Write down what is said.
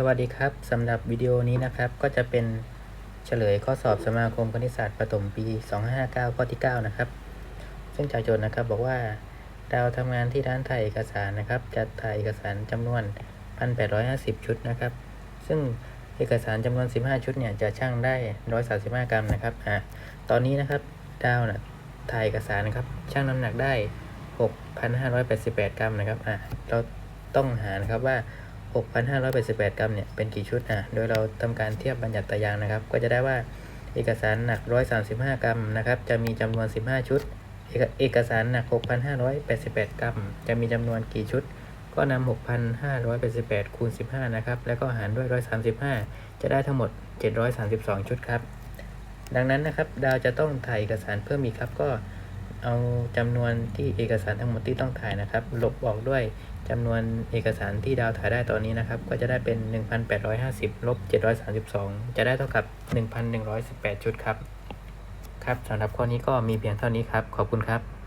สวัสดีครับสำหรับวิดีโอนี้นะครับก็จะเป็นเฉลยข้อสอบสมาคมคณิตศาสตร์ประถมปี 2559 ข้อที่ 9 นะครับ ซึ่งจากโจทย์นะครับบอกว่าดาวทำงานที่ร้านถ่ายเอกสารนะครับ จัดถ่ายเอกสารจำนวน 1,850 ชุดนะครับ ซึ่งเอกสารจำนวน 15 ชุดเนี่ยจะช่างได้ 135 กรัมนะครับอะตอนนี้นะครับดาวนะถ่ายเอกสารนะครับช่างน้ำหนักได้ 6,588 กรัมนะครับอะเราต้องหานะครับว่า 6,588 กรัมเนี่ยเป็นกี่ชุดอะโดยเราทำการเทียบบัญญัติตารางนะครับ ก็จะได้ว่าเอกสารหนัก 135 กรัมนะครับจะมีจำนวน 15 ชุดเอกเอกสารหนัก 6,588 กรัม จะมีจำนวนกี่ชุด ก็นำ6,588 คูณ 15 นะครับ แล้วก็หารด้วย 135 จะได้ทั้งหมด 732 ชุดครับ ดังนั้นนะครับ ดาวจะต้องถ่ายเอกสารเพิ่มอีกครับก็เอาจำนวนที่เอกสารทั้งหมดที่ต้องถ่ายนะครับ ลบออกด้วย จำนวนเอกสารที่ดาวถ่ายได้ตอนนี้นะครับ ก็จะได้เป็น 1,850ลบ732 จะได้เท่ากับ 1,118 ชุดครับ ครับสำหรับข้อนี้ก็มีเพียงเท่านี้ครับ ขอบคุณครับ